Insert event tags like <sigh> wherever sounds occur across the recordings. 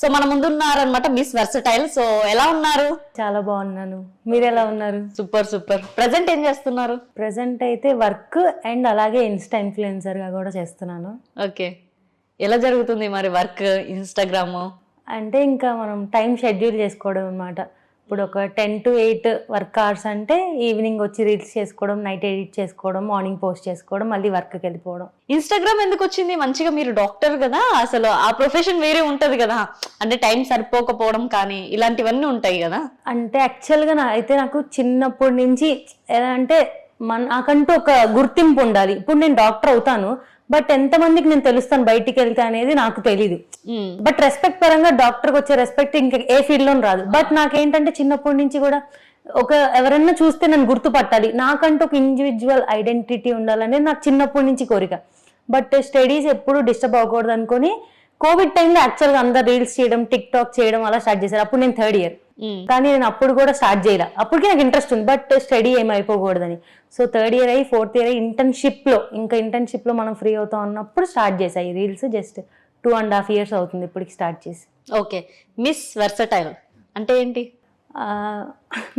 So మన ముందు ఉన్నారనమాట మిస్ వర్సటైల్ సో ఎలా ఉన్నారు? చాలా బాగున్నాను. మీరు ఎలా ఉన్నారు? Super super. ప్రజెంట్ ఏం చేస్తున్నారు? ప్రజెంట్ అయితే వర్క్ అండ్ అలాగే ఇన్స్టా ఇన్ఫ్లుయెన్సర్గా కూడా చేస్తున్నాను. ఓకే. ఎలా జరుగుతుంది మరి వర్క్ ఇన్స్టాగ్రామ్ అంటే ఇంకా మనం టైం షెడ్యూల్ చేసుకోవడం అనమాట ఇప్పుడు ఒక ten to eight work hours అంటే ఈవినింగ్ వచ్చి రీల్స్ చేసుకోవడం నైట్ ఎడిట్ చేసుకోవడం మార్నింగ్ పోస్ట్ చేసుకోవడం మళ్ళీ వర్క్కి వెళ్ళిపోవడం. ఇన్స్టాగ్రామ్ ఎందుకు వచ్చింది మంచిగా మీరు డాక్టర్ కదా? అసలు ఆ ప్రొఫెషన్ వేరే ఉంటది కదా? అంటే టైం సరిపోకపోవడం కానీ ఇలాంటివన్నీ ఉంటాయి కదా? అంటే యాక్చువల్గా నా అయితే నాకు చిన్నప్పటి నుంచి ఎలా అంటే మన నాకంటూ ఒక గుర్తింపు ఉండాలి. ఇప్పుడు నేను డాక్టర్ అవుతాను. బట్ ఎంతమందికి నేను తెలుస్తాను బయటికి వెళ్తే అనేది నాకు తెలీదు. బట్ రెస్పెక్ట్ పరంగా డాక్టర్కి వచ్చే రెస్పెక్ట్ ఇంకా ఏ ఫీల్డ్లో రాదు. బట్ నాకేంటంటే చిన్నప్పటి నుంచి కూడా ఒక ఎవరన్నా చూస్తే నన్ను గుర్తుపట్టాలి. నాకంటూ ఒక ఇండివిజువల్ ఐడెంటిటీ ఉండాలనేది నాకు చిన్నప్పటి నుంచి కోరిక. బట్ స్టడీస్ ఎప్పుడు డిస్టర్బ్ అవ్వకూడదు అనుకొని కోవిడ్ టైంలో యాక్చువల్గా అందరు రీల్స్ చేయడం టిక్ టాక్ చేయడం అలా స్టార్ట్ చేశారు. అప్పుడు నేను థర్డ్ ఇయర్. కానీ నేను అప్పుడు కూడా స్టార్ట్ చేయలే. అప్పటికి నాకు ఇంట్రెస్ట్ ఉంది బట్ స్టడీ ఏమి అయిపోకూడదని సో థర్డ్ ఇయర్ అయ్యి ఫోర్త్ ఇయర్ అయ్యి internship లో ఇంకా internship లో మనం ఫ్రీ అవుతాం అన్నప్పుడు స్టార్ట్ చేసాయి ఈ reels just two and half years అవుతుంది ఇప్పటికి స్టార్ట్ చేసి. ఓకే. మిస్ వర్సటైల్ అంటే ఏంటి?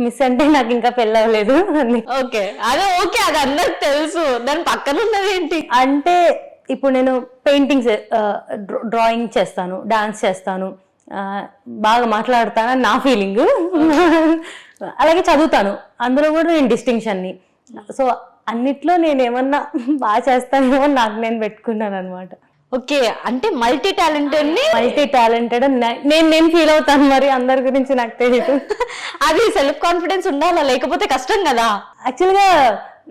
మిస్ అంటే నాకు ఇంకా పెళ్ళి అవ్వలేదు. ఓకే. అదే ఓకే అది అందరికి తెలుసు. దాని పక్కన ఉన్నది ఏంటి? అంటే ఇప్పుడు నేను పెయింటింగ్స్ డ్రాయింగ్ చేస్తాను డాన్స్ చేస్తాను. బాగా మాట్లాడతానని నా ఫీలింగ్ అలాగే చదువుతాను. అందులో కూడా నేను డిస్టింక్షన్ని సో అన్నిట్లో నేను ఏమన్నా బాగా చేస్తానేమో నాకు నేను పెట్టుకున్నాను అనమాట ఓకే అంటే మల్టీ టాలెంటెడ్ని మల్టీ టాలెంటెడ్ నేను నేను ఫీల్ అవుతాను మరి అందరి గురించి నాకు తెలియదు <laughs> అది సెల్ఫ్ కాన్ఫిడెన్స్ ఉండాలా? లేకపోతే కష్టం కదా? యాక్చువల్గా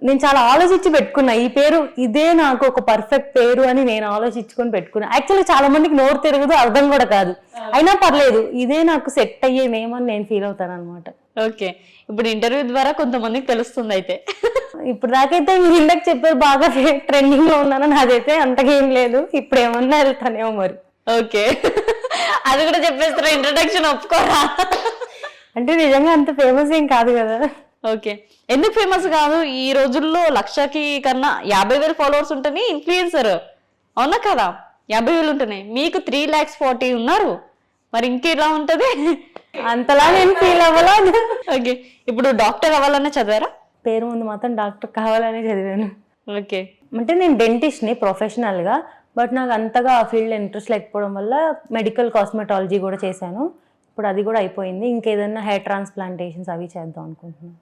నేను చాలా ఆలోచించి పెట్టుకున్నా. ఈ పేరు ఇదే నాకు ఒక పర్ఫెక్ట్ పేరు అని నేను ఆలోచించుకొని పెట్టుకున్నా. యాక్చువల్లీ చాలా మందికి నోరు తిరగదు అర్థం కూడా కాదు. అయినా పర్లేదు ఇదే నాకు సెట్ అయ్యే నేమ్ అని నేను ఫీల్ అవుతాను అనమాట ఓకే. ఇప్పుడు ఇంటర్వ్యూ ద్వారా కొంతమందికి తెలుస్తుంది అయితే. ఇప్పుడు దాకైతే మీరు ఇందాక చెప్పారు బాగా <laughs> ట్రెండింగ్లో ఉన్నాను నాదైతే అంతగా ఏం లేదు. ఇప్పుడు ఏమన్నా వెళ్తానేమో మరి. ఓకే. అది కూడా చెప్పేస్తారా ఇంట్రడక్షన్ ఒప్పుకోరా? అంటే నిజంగా అంత ఫేమస్ ఏం కాదు కదా. ఓకే. ఎందుకు ఫేమస్ కాదు? ఈ రోజుల్లో లక్షకి కన్నా యాభై వేలు ఫాలోవర్స్ ఉంటేనే ఇన్ఫ్లుయెన్సర్ అవునా కదా? యాభై వేలు ఉంటున్నాయి మీకు త్రీ ల్యాక్స్ ఫార్టీ ఉన్నారు. మరి ఇంకెలా ఉంటది? అంతలా నేను ఫీల్ అవ్వలా ఓకే. ఇప్పుడు డాక్టర్ అవ్వాలనే చదివారా? పేరు ముందు మాత్రం డాక్టర్ కావాలని చదివాను. ఓకే. అంటే నేను డెంటిస్ట్ని ప్రొఫెషనల్గా బట్ నాకు అంతగా ఆ ఫీల్డ్ ఇంట్రెస్ట్ లేకపోవడం వల్ల మెడికల్ కాస్మెటాలజీ కూడా చేశాను. ఇప్పుడు అది కూడా అయిపోయింది. ఇంకేదన్నా హెయిర్ ట్రాన్స్ప్లాంటేషన్స్ అవి చేద్దాం అనుకుంటున్నాను.